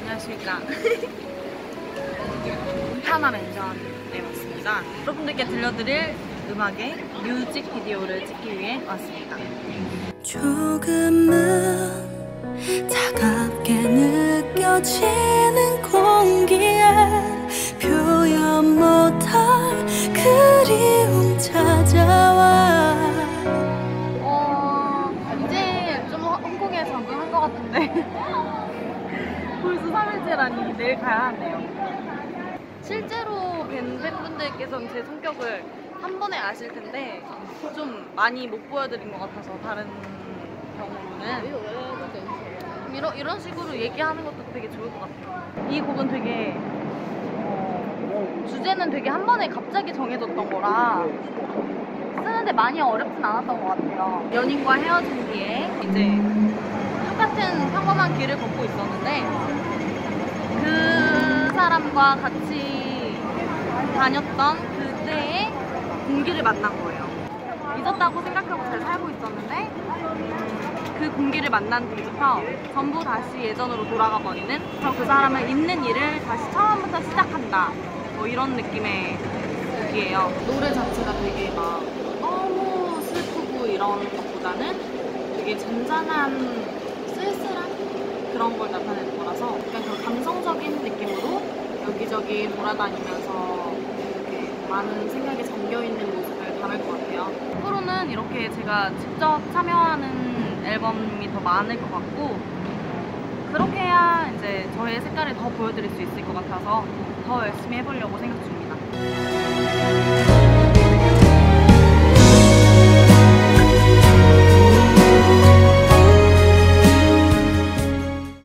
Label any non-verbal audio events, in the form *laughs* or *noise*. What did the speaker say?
안녕하십니까. *laughs* 하나 맨션에 왔습니다. 여러분들께 들려드릴 음악의 뮤직비디오를 찍기 위해 왔습니다. 조금은 차갑게 느껴지 같은데 *laughs* 벌써 3일째라니 내일 가야 하네요. 실제로 뵌 팬분들께서는 제 성격을 한 번에 아실 텐데 좀 많이 못 보여드린 것 같아서 다른 경우는 이런, 이런 식으로 얘기하는 것도 되게 좋을 것 같아요. 이 곡은 되게 어, 주제는 되게 한 번에 갑자기 정해졌던 거라 쓰는데 많이 어렵진 않았던 것 같아요. 연인과 헤어진 뒤에 이제 똑같은 평범한 길을 걷고 있었는데 그 사람과 같이 다녔던 그때의 공기를 만난 거예요. 잊었다고 생각하고 잘 살고 있었는데 그 공기를 만난 뒤부터 전부 다시 예전으로 돌아가 버리는 그 사람을 잊는 일을 다시 처음부터 시작한다. 뭐 이런 느낌의 곡이에요. 노래 자체가 되게 막 너무 슬프고 이런 것보다는 되게 잔잔한 그런 걸 나타내는 거라서 약간 그 감성적인 느낌으로 여기저기 돌아다니면서 이렇게 많은 생각에 잠겨 있는 모습을 담을 것 같아요. 앞으로는 이렇게 제가 직접 참여하는 앨범이 더 많을 것 같고 그렇게 해야 이제 저의 색깔을 더 보여드릴 수 있을 것 같아서 더 열심히 해보려고 생각 중입니다.